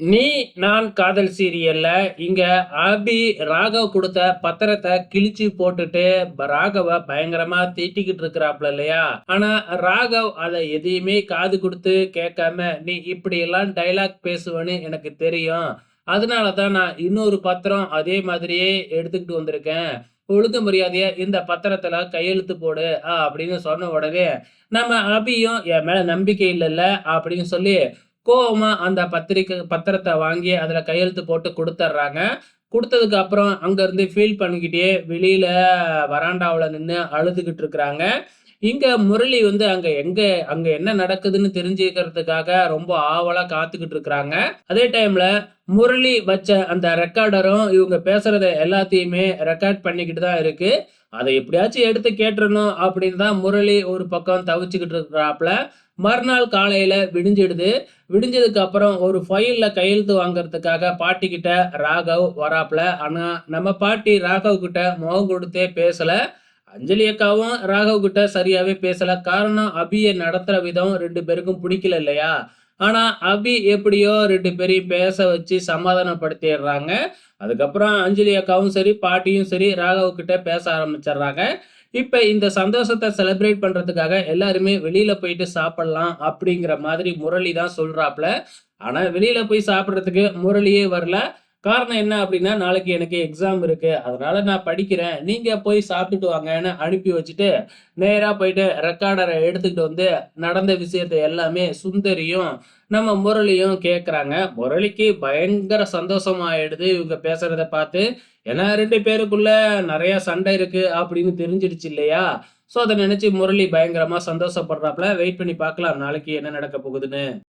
நீ நான் காதல் சீரியல்ல இங்க அபி ராகவ் கொடுத்த பத்திரத்தை கிழிச்சு போட்டுட்டு ராகவ பயங்கரமா திட்டிக்கிட்டு இருக்கிறாப்ல இல்லையா? ஆனா ராகவ் அதை எதையுமே காது கொடுத்து கேட்காம நீ இப்படி எல்லாம் டைலாக் பேசுவேன்னு எனக்கு தெரியும். அதனால தான் நான் இன்னொரு பத்திரம் அதே மாதிரியே எடுத்துக்கிட்டு வந்திருக்கேன். ஒழுங்கு மரியாதையா இந்த பத்திரத்துல கையெழுத்து போடு ஆ, அப்படின்னு சொன்ன உடனே நம்ம அபியும் என் மேல நம்பிக்கை இல்லைல்ல அப்படின்னு சொல்லி கோவமா அந்த பத்திரிக்கை பத்திரத்தை வாங்கி அதுல கையெழுத்து போட்டு கொடுத்துட்றாங்க கொடுத்ததுக்கு அப்புறம் அங்க இருந்து ஃபீல் பண்ணிக்கிட்டே வெளியில வராண்டாவில் நின்று அழுதுகிட்டு இருக்கிறாங்க. இங்க முரளி வந்து அங்க எங்க அங்க என்ன நடக்குதுன்னு தெரிஞ்சுக்கிறதுக்காக ரொம்ப ஆவலா காத்துக்கிட்டு இருக்கிறாங்க. அதே டைம்ல முரளி வச்ச அந்த ரெக்கார்டரும் இவங்க பேசுறத எல்லாத்தையுமே ரெக்கார்ட் பண்ணிக்கிட்டு தான் இருக்கு. அதை எப்படியாச்சும் எடுத்து கேட்டுறணும் அப்படின்னு தான் முரளி ஒரு பக்கம் தவிச்சுக்கிட்டு இருக்கிறாப்புல. மறுநாள் காலையில விடிஞ்சிடுது. விடிஞ்சதுக்கு அப்புறம் ஒரு ஃபைல்ல கையெழுத்து வாங்குறதுக்காக பாட்டி கிட்ட ராகவ் வராப்ல ஆனா நம்ம பாட்டி ராகவ் கிட்ட முகம் கொடுத்தே பேசல. அஞ்சலி அக்காவும் ராகவ் கிட்ட சரியாவே பேசல. காரணம் அபியை நடத்துற விதம் ரெண்டு பேருக்கும் பிடிக்கல இல்லையா? ஆனா அபி எப்படியோ ரெண்டு பேரையும் பேச வச்சு சமாதானப்படுத்திடுறாங்க. அதுக்கப்புறம் அஞ்சலி அக்காவும் சரி பாட்டியும் சரி ராகவ் கிட்ட பேச ஆரம்பிச்சிடுறாங்க. இப்ப இந்த சந்தோஷத்தை செலிப்ரேட் பண்றதுக்காக எல்லாருமே வெளியில போயிட்டு சாப்பிடலாம் அப்படிங்கிற மாதிரி முரளி தான் சொல்றாப்ல. ஆனா வெளியில போய் சாப்பிடுறதுக்கு முரளியே வரல. காரணம் என்ன அப்படின்னா நாளைக்கு எனக்கு எக்ஸாம் இருக்கு. அதனால நான் படிக்கிறேன். நீங்க போய் சாப்பிட்டுட்டு வாங்கன்னு அனுப்பி வச்சுட்டு நேராக போயிட்டு ரெக்கார்டரை எடுத்துக்கிட்டு வந்து நடந்த விஷயத்தை எல்லாமே சுந்தரியும் நம்ம முரளியும் கேட்குறாங்க முரளிக்கு பயங்கர சந்தோஷமாயிடுது இவங்க பேசுறத பார்த்து. ஏன்னா ரெண்டு பேருக்குள்ள நிறைய சண்டை இருக்கு அப்படின்னு தெரிஞ்சிடுச்சு இல்லையா? ஸோ அதை நினைச்சு முரளி பயங்கரமா சந்தோஷப்படுறாப்புல வெயிட் பண்ணி பார்க்கலாம் நாளைக்கு என்ன நடக்க போகுதுன்னு.